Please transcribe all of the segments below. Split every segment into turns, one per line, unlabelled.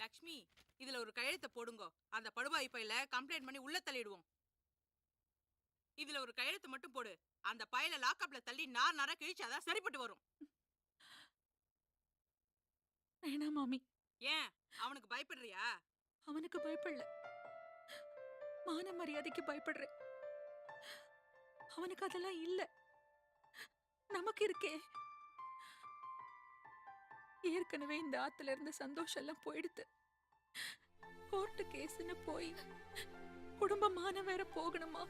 லக்ஷ்மி இதுல ஒரு கையெழுத்த போடுங்கோ. அந்த படுபாய் பையில கம்ப்ளைண்ட் பண்ணி உள்ள தள்ளிடுவோம். இதுல ஒரு கையெழுத்து மட்டும் போடு. அந்த பையில லாக்அப்ல தள்ளி நார் நாரா கிழிச்சாதான் சரிப்பட்டு வரும்.
வேணாம் மாமி.
ஏன்? அவனுக்கு பயப்படுறியா?
அவனுக்கு பயப்படல. மான மரியாதைக்கு பயப்படுறேன். அவனுக்கு அதெல்லாம் இல்ல. நமக்கு இருக்கே. ஏற்கனவே இந்த ஆத்துல இருந்த சந்தோஷம் எல்லாம் போயிடுது. கோர்ட்டு கேஸ்னு போய் குடும்பமான வேற போகணுமா?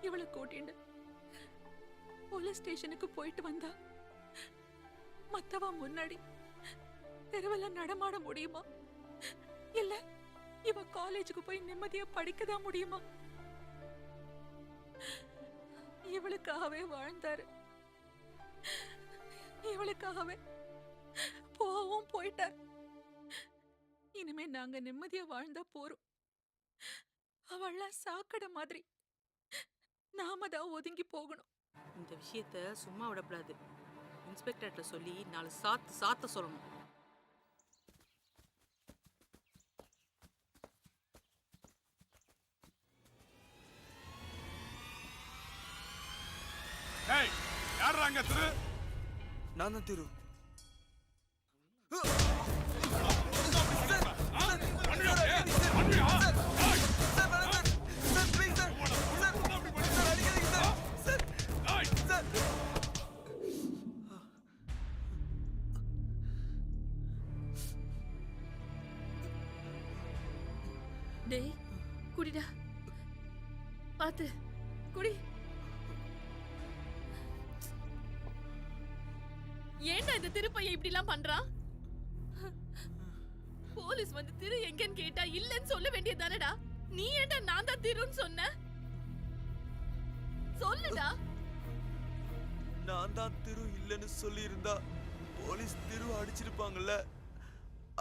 இவளை கூட்டிண்டு போலீஸ் ஸ்டேஷனுக்கு போயிட்டு வந்தா மத்தவா முன்னாடி தெருவெல்லாம் நடமாட முடியுமா? இல்ல இவ காலேஜுக்கு போய் நிம்மதியா படிக்கதான் முடியுமா? இவளுக்காகவே வாழ்ந்தாரு. இவளுக்காகவே போவும் போயிட்டார். இனிமே நாங்க நிம்மதியா வாழ்ந்தா போறோம். அவள்லாம் சாக்கடை மாதிரி. நாம தான் ஒதுங்கி போகணும்.
இந்த விஷயத்த சும்மா விடக்கூடாது இன்ஸ்பெக்டர்கிட்ட சொல்லி நாலு சாத்து சாத்த சொல்லணும்.
யாரா திரு?
நான் தான் திரு.
டேய் குடிடா. பாத்து குடி.
ஏன்டா இந்த திருப்பைய இப்படி எல்லாம் பண்றான் போலீஸ் வந்து திரு எங்கன்னு கேட்டா இல்லன்னு சொல்ல வேண்டியதானடா நீ ஏன்டா நான் தான் திருன்னு சொன்ன? சொல்லுடா.
நான் தான் திரு இல்லைன்னு சொல்லி இருந்தா போலீஸ் திரு அடிச்சிருப்பாங்கல்ல.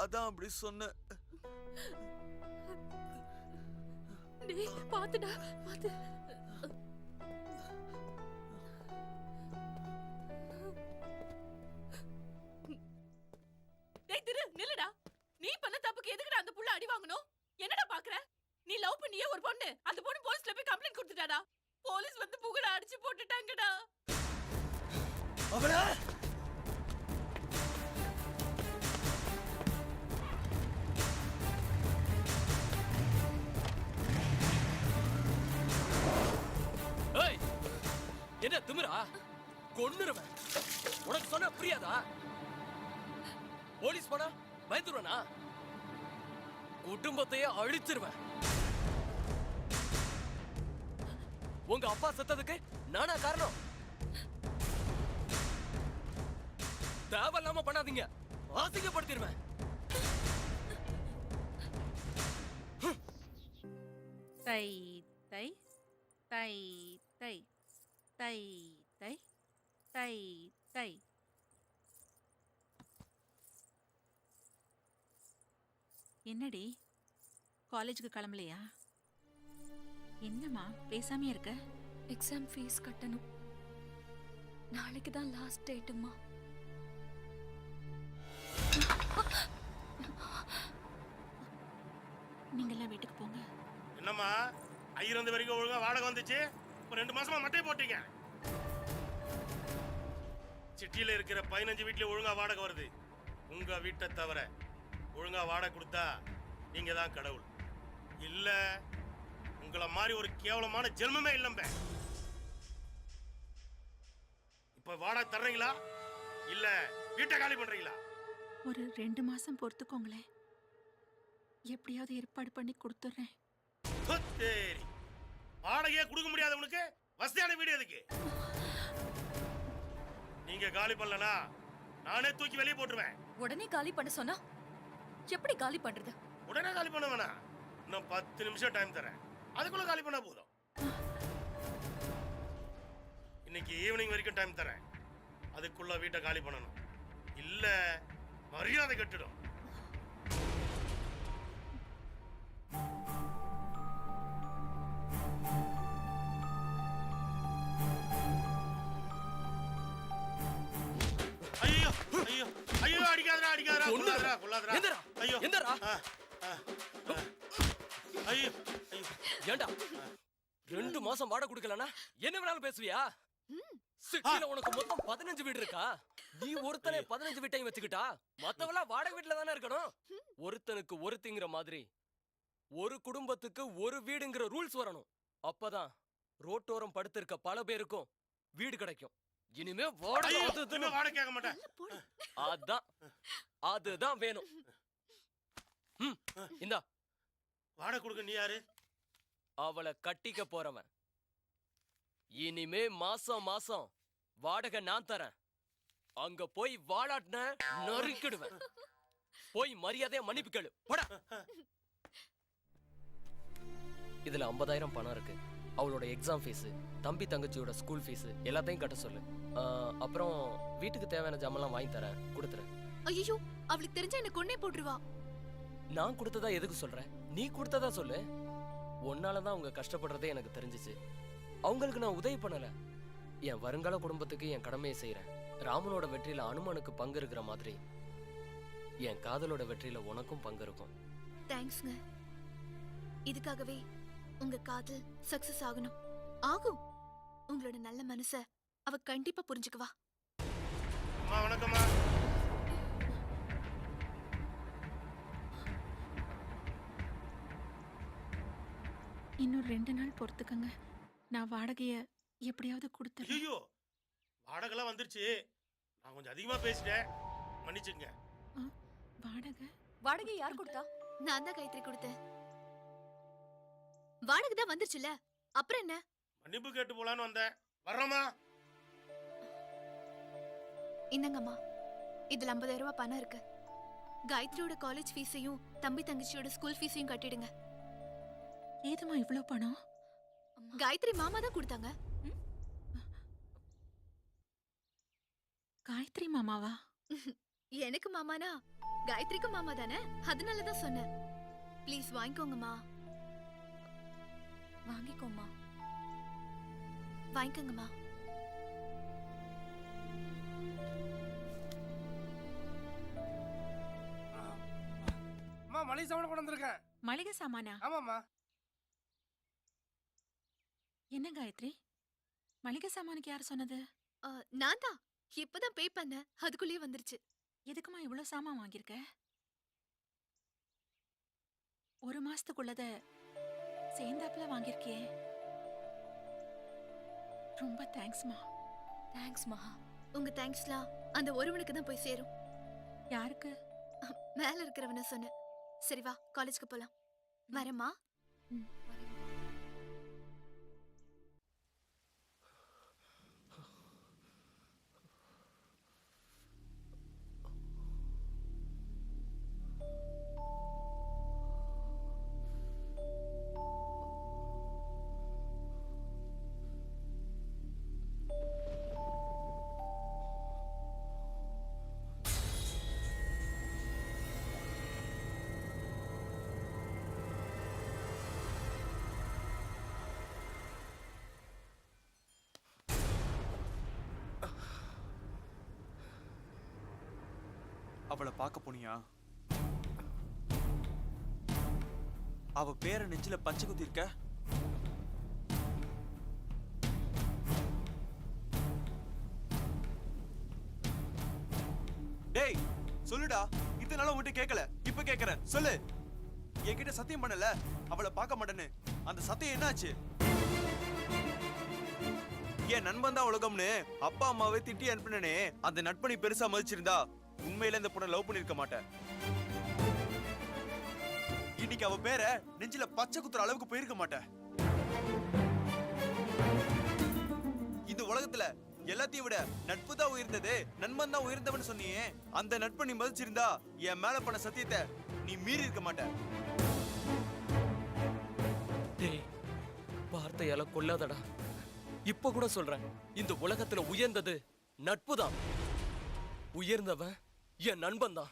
அதான் அப்படி சொன்னேன்
டேய் பாத்துடா பாத்து. டேய் திரு நில்லுடா. நீ பண்ண தப்புக்கு எதுக்குடா அந்த புள்ள அடி வாங்கணும்? என்னடா பாக்குற? நீ லவ் பண்ணியே ஒரு பொண்ணு. அந்த பொண்ணு போலீஸ்ல போய் கம்ப்ளைண்ட் கொடுத்துட்டாடா. போலீஸ் வந்து புகழ அடிச்சு போட்டுட்டாங்கடா.
அவள?
ஏய் என்ன திமிரா? கொன்னுருவேன் உனக்கு சொன்னா புரியாதா? போலீஸ் போனா பயந்துருவனா? குடும்பத்தையே அழிச்சிருவேன். உங்க அப்பா செத்ததுக்கு நானா காரணம்? தேவையில்லாம பண்ணாதீங்க. அசிங்கப்படுத்திடுவேன்
தை தை தை தை தை தை தை தை. என்னடி? காலேஜுக்கு கிளம்பலையா? என்னம்மா பேசாமே இருக்க?
எக்ஸாம் ஃபீஸ் கட்டணும். நாளைக்கு தான் லாஸ்ட் டேட்டுமா
நீங்கெல்லாம் வீட்டுக்கு போங்க.
என்னம்மா ஐயிரம் வரைக்கும் ஒழுங்கா வாடகை வந்துச்சு? இப்போ ரெண்டு மாசமா மட்டை போட்டீங்க. சிட்டியில இருக்கிற பதினஞ்சு வீட்லயும் ஒழுங்கா வாடகை வருது. உங்க வீட்டை தவிர ஒழுங்கா வாடகை கொடுத்தா நீங்க தான் கடவுள். இல்ல உங்களை மாதிரி ஒரு கேவலமான ஜென்மமே இல்லம்ப இப்ப வாடகை தர்றீங்களா? இல்ல வீட்டை காலி பண்றீங்களா?
ஒரு ரெண்டு மாசம் பொறுத்துக்கோங்களேன். எப்படியாவது ஏற்பாடு பண்ணி கொடுத்துட்றேன்
சரி. வாடகையே கொடுக்க முடியாத உனக்கு? வசதியான வீடு எதுக்கு? நீங்க காலி பண்ணலனா நானே தூக்கி வெளியே போட்டுருவேன்.
உடனே காலி பண்ண சொன்னா எப்படி காலி பண்றது?
உடனே காலி பண்ண வேணாம். இன்னும் பத்து நிமிஷம் டைம் தரேன். அதுக்குள்ள காலி பண்ணா போதும். இன்னைக்கு ஈவினிங் வரைக்கும் டைம் தரேன். அதுக்குள்ள வீட்டை காலி பண்ணணும். இல்ல மரியாதை கட்டிடும்.
எந்திரா,
ஐயோ.
எந்திரா.
ஐயோ, ஐயோ.
ஏண்டா? ரெண்டு மாசம் வாடகை கொடுக்கலனா என்ன வேணாலும் பேசுவியா? சிட்டில உனக்கு மொத்தம் பதினஞ்சு வீடு இருக்கா? நீ ஒருத்தனே பதினஞ்சு வீட்டையும் வச்சுக்கிட்டா மத்தவளா வாடகை வீட்டுல தானே இருக்கணும்? ஒருத்தனுக்கு ஒருத்திங்கிற மாதிரி ஒரு குடும்பத்துக்கு ஒரு வீடுங்கிற ரூல்ஸ் வரணும். அப்பதான் ரோட்டோரம் படுத்திருக்க பல பேருக்கும் வீடு கிடைக்கும். இனிமே வாடகை
வாடகை கேட்க மாட்டேன்.
அதான். அதுதான் வேணும். ம் இந்தா.
வாடகை கொடுக்க நீ யாரு?
அவளை கட்டிக்க போறவன். இனிமே மாசம் மாசம் வாடகை நான் தரேன். அங்க போய் வாழாட்டின நறுக்கிடுவேன். போய் மரியாதையா மன்னிப்பு கேளு. போடா. இதுல 50000 பணம் இருக்கு. அவளோட எக்ஸாம் ஃபீஸ் தம்பி தங்கச்சியோட ஸ்கூல் ஃபீஸ் எல்லாத்தையும் கட்ட சொல்லு. அப்புறம் வீட்டுக்கு தேவையான ஜாமெல்லாம் வாங்கி தரேன். கொடுத்துரு.
ஐயோ அவளுக்கு தெரிஞ்சா என்ன கொன்னே போட்டுருவா.
நான் கொடுத்ததா எதுக்கு சொல்ற? நீ கொடுத்ததா சொல்லு. உன்னால தான் அவங்க கஷ்டப்படுறதே எனக்கு தெரிஞ்சுச்சு. அவங்களுக்கு நான் உதவி பண்ணல. என் வருங்கால குடும்பத்துக்கு என் கடமையை செய்றேன். ராமனோட வெற்றியில அனுமனுக்கு பங்கு இருக்கிற மாதிரி. என் காதலோட வெற்றியில உனக்கும் பங்கு இருக்கும்.
தேங்க்ஸ்ங்க இதுக்காகவே உங்க காதல் சக்சஸ் ஆகணும். ஆகும். உங்களோட நல்ல மனச அவ கண்டிப்பா புரிஞ்சுக்குவா.
அம்மா வணக்கம்மா.
இன்னும் ரெண்டு நாள் பொறுத்துக்கங்க. நான் வாடகைய எப்படியாவது கொடுத்துறேன்.
ஐயோ வாடகைலாம் வந்துருச்சு. நான் கொஞ்சம் அதிகமா பேசிட்டேன். மன்னிச்சுங்க.
வாடகை?
வாடகை யார் கொடுத்தா? நான் தான் கைத்திரி கொடுத்தேன். வாடகை தான் வந்துருச்சுல அப்புறம் என்ன?
மன்னிப்பு கேட்டு போலான்னு வந்தேன். வர்றோமா
இந்தங்கம்மா இதுல 50000 ரூபாய் பணம் இருக்கு. காயத்ரியோட காலேஜ் ஃபீஸையும் தம்பி தங்கச்சியோட ஸ்கூல் ஃபீஸையும் கட்டிடுங்க.
ஏதுமா இவ்ளோ பணம்?
காயத்ரி மாமா தான் கொடுத்தாங்க.
காயத்ரி மாமாவா?
எனக்கு மாமானா? காயத்ரிக்கும் மாமா தானே? அதனால தான் சொன்னேன். ப்ளீஸ் வாங்கிக்கோங்கம்மா. வாங்கிக்கோமா வாங்கிக்கோங்கம்மா.
மளிகை சாமான் கொண்டு வந்திருக்கேன்
மளிகை சாமானா?
ஆமாம்மா.
என்ன காயத்ரி? மளிகை சாமானுக்கு யார் சொன்னது?
நான் தான் இப்பதான் பே பண்ணேன். அதுக்குள்ளேயே வந்துருச்சு.
எதுக்குமா இவ்ளோ சாமான் வாங்கியிருக்க? ஒரு மாசத்துக்குள்ளத சேர்ந்தாப்புல வாங்கியிருக்கியே. ரொம்ப தேங்க்ஸ்மா.
தேங்க்ஸ் மகா. உங்க தேங்க்ஸ்லாம் அந்த ஒருவனுக்கு தான் போய் சேரும்.
யாருக்கு?
மேல இருக்கிறவன சொன்னேன். சரி வா காலேஜ்க்கு போலாம் வரேம்மா
ம்.
அவளை பார்க்க போனியா? அவ பேரை நெஞ்சில பச்சை குத்தி இருக்க டேய் சொல்லுடா. இதனால உன்கிட்ட கேட்கல இப்ப கேக்குறேன். சொல்லு. என்கிட்ட சத்தியம் பண்ணல. அவளை பார்க்க மாட்டேன்னு. அந்த சத்தியம் என்னாச்சு? என் நண்பன் தான் உலகம்னு. அப்பா அம்மாவை திட்டி அனுப்பினே அந்த நட்பனை பெருசா மதிச்சிருந்தா. உண்மையில இந்த பொண்ணை லவ் பண்ணிருக்க மாட்டேன். இன்னைக்கு அவ பேர நெஞ்சில பச்சை குத்துற அளவுக்கு போயிருக்க மாட்டேன். இந்த உலகத்துல எல்லாத்தையும் விட நட்பு தான் உயர்ந்தது நண்பன் தான் உயர்ந்தவன் சொன்னியே அந்த நட்பை நீ மதிச்சிருந்தா என் மேல பண்ண சத்தியத்தை நீ மீறி இருக்க மாட்ட
டேய் வார்த்தையால கொல்லாதடா இப்ப கூட சொல்றேன் இந்த உலகத்துல உயர்ந்தது நட்புதான் உயர்ந்தவன் என் நண்பன் தான்.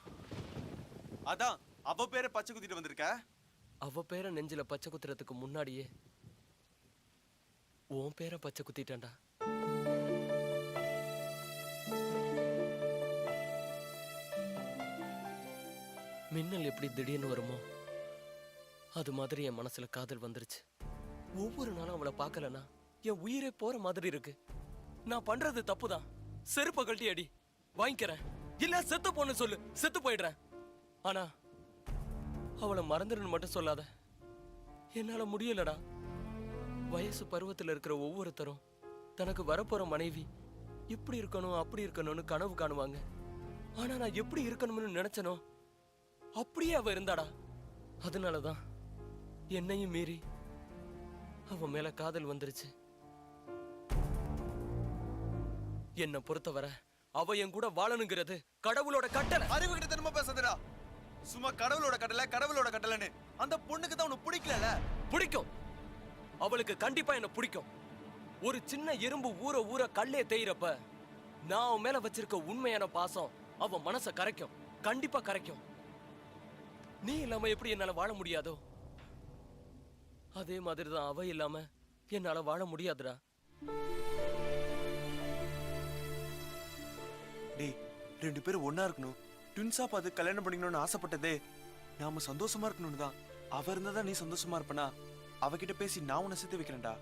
அதான் அவ பேரை பச்சை குத்திட்டு வந்திருக்க?
அவ பேரை நெஞ்சில பச்சை குத்துறதுக்கு முன்னாடியே உன் பேரை பச்சை குத்திட்டேன்டா. மின்னல் எப்படி திடீர்னு வருமோ அது மாதிரி என் மனசுல காதல் வந்துருச்சு. ஒவ்வொரு நாளும் அவளை பார்க்கலனா என் உயிரே போற மாதிரி இருக்கு. நான் பண்றது தப்புதான். செருப்ப கழட்டி அடி வாங்கிக்கிறேன். இல்ல செத்து போன்னு சொல்லு. செத்து போயிடுறேன். ஆனா அவளை மறந்துடுன்னு மட்டும் சொல்லாத. என்னால முடியலடா. வயசு பருவத்தில் இருக்கிற ஒவ்வொருத்தரும் தனக்கு வரப்போற மனைவி இப்படி இருக்கணும் அப்படி இருக்கணும்னு கனவு காணுவாங்க. ஆனா நான் எப்படி இருக்கணும்னு நினைச்சனோ அப்படியே அவ இருந்தாடா. அதனாலதான் என்னையும் மீறி அவ மேல காதல் வந்துருச்சு. என்னை பொறுத்தவரை அவ என் கூட வாழணுங்கிறது கடவுளோட கட்டளை.
அறிவு கிட்ட தனமா பேசாதடா. சும்மா கடவுளோட கட்டளை கடவுளோட கட்டளைன்னு. அந்த பொண்ணுக்கு தான் உனக்கு பிடிக்கலல?
பிடிக்கும். அவளுக்கு கண்டிப்பா என்ன பிடிக்கும். ஒரு சின்ன எறும்பு ஊற ஊற கல்லே தேயிறப்ப நான் அவன் மேல வச்சிருக்க உண்மையான பாசம் அவ மனச கரைக்கும். கண்டிப்பா கரைக்கும். நீ இல்லாம எப்படி என்னால வாழ முடியாதோ? அதே மாதிரி தான் அவ இல்லாம என்னால வாழ முடியாதுடா.
டேய் ரெண்டு பேரும் ஒன்னா இருக்கணும். ட்வின்ஸா பார்த்து கல்யாணம் பண்ணிக்கணும்னு ஆசைப்பட்டதே நாம சந்தோஷமா இருக்கணும்னு தான். அவ இருந்தா நீ சந்தோஷமா இருப்பனா? அவகிட்ட பேசி நான் உன்னை சேர்த்து வைக்கிறேன்டா.